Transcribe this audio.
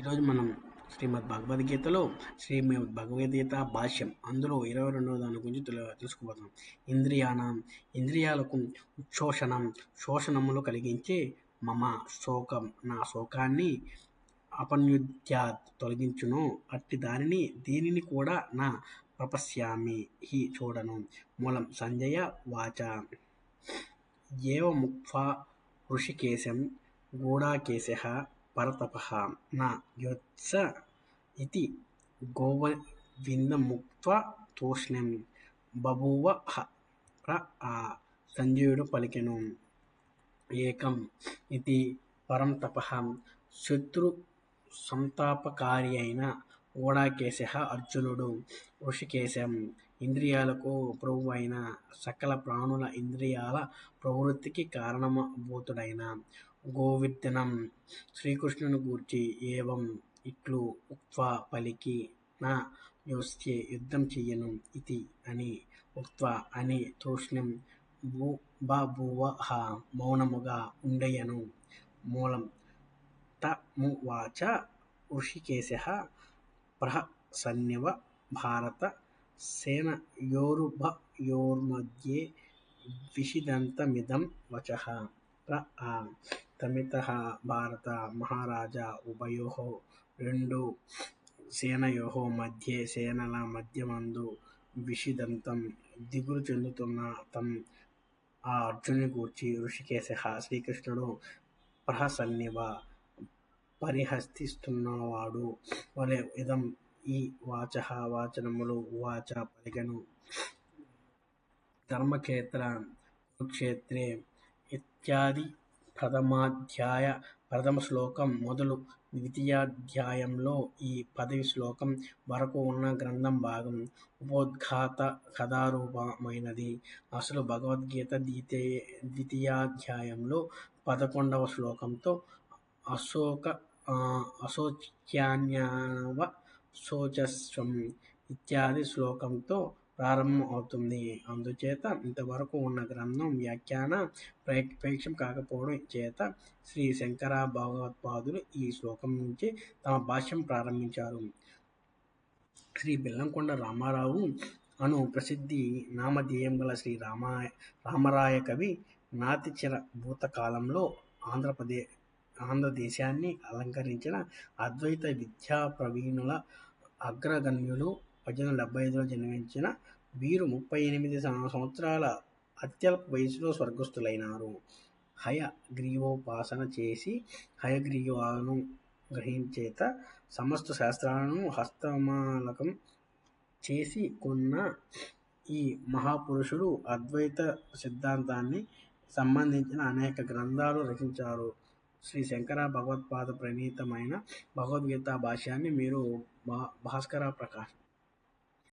ఈరోజు మనం శ్రీమద్ భగవద్గీతలో శ్రీమద్ భగవద్గీత భాష్యం. అందులో ఇరవై రెండవ దాని గురించి తెలు తెలుసుకోబోతున్నాం ఇంద్రియానం ఇంద్రియాలకు శోషణం శోషణములు కలిగించే మమ శోకం. నా శోకాన్ని అపన్యుద్యా తొలగించును. అట్టి దానిని దీనిని కూడా నా ప్రపశ్యామి హి చూడను. మూలం సంజయ వాచ. ఏవముక్త్వా ఋషికేశం గూఢాకేశ పరతప నా యోత్స ఇతి గోవిందముక్త్వా తూష్ణీం బభూవ హ ప్ర ఆ సంజయుడు పలికెను ఏకం ఇది పరం తప శత్రు సంతాపకారి అయిన ఓడాకేశ అర్జునుడు. ఋషికేశం ఇంద్రియాలకు ప్రభు అయిన సకల ప్రాణుల ఇంద్రియాల ప్రవృత్తికి కారణభూతుడైన గోవిర్ధనం శ్రీకృష్ణుని గూర్చి ఏవం ఇట్లు ఉక్త్వా పలికి నా యోస్తే యుద్ధం చెయ్యను ఇతి అని ఉక్త్వా అని తూష్ణిం భూ బభూవ మౌనముగా ఉండయను మూలం తమువాచ ఋషికేశ ప్రహసన్నివ భారత సేనయోరుభయోర్మధ్యే విషిదంతమిదం వచః ప్ర ఆ తమిత భారత మహారాజా ఉభయో రెండు సేనయో మధ్యే సేనల మధ్యమందు విషిదంతం దిగులు చెందుతున్న తమ్ ఆ అర్జుని గూర్చి ఋషికేశ శ్రీకృష్ణుడు ప్రహసన్నివ పరిహసిస్తున్నవాడు. వలె ఇదం ఈ వాచ వాచనములు వాచ పలికను. ధర్మక్షేత్ర కురుక్షేత్రే ఇత్యాది ప్రథమాధ్యాయ ప్రథమ శ్లోకం మొదలు ద్వితీయాధ్యాయంలో ఈ పదవి శ్లోకం వరకు ఉన్న గ్రంథం భాగం ఉపోద్ఘాత కథారూపమైనది. అసలు భగవద్గీత ద్వితీయ ద్వితీయాధ్యాయంలో పదకొండవ శ్లోకంతో అశోక అశోచ్యాన్యావ శోచస్వం ఇత్యాది శ్లోకంతో ప్రారంభం అవుతుంది. అందుచేత ఇంతవరకు ఉన్న గ్రంథం వ్యాఖ్యాన ప్రేక్షం కాకపోవడం చేత శ్రీ శంకర భగవత్పాదులు ఈ శ్లోకం నుంచి తమ భాష్యం ప్రారంభించారు. శ్రీ బెల్లంకొండ రామారావు అను ప్రసిద్ధి నామధేయం గల శ్రీ రామాయ రామరాయ కవి నాతిచిర భూతకాలంలో ఆంధ్రప్రదేశ్ ఆంధ్రదేశాన్ని అలంకరించిన అద్వైత విద్యా ప్రవీణుల అగ్రగణ్యులు. పద్దెనిమిది డెబ్బై ఐదులో జన్మించిన వీరు ముప్పై ఎనిమిది సంవత్సరాల అత్యల్ప వయసులో స్వర్గస్థులైనారు. హయగ్రీవోపాసన చేసి హయగ్రీవాను గ్రహించేత సమస్త శాస్త్రాలను హస్తమాలకం చేసి కొన్న ఈ మహాపురుషుడు అద్వైత సిద్ధాంతాన్ని సంబంధించిన అనేక గ్రంథాలు రచించారు. శ్రీ శంకర భగవత్పాద ప్రణీతమైన భగవద్గీత భాష్యాన్ని మీరు భా భాస్కర ప్రకాష్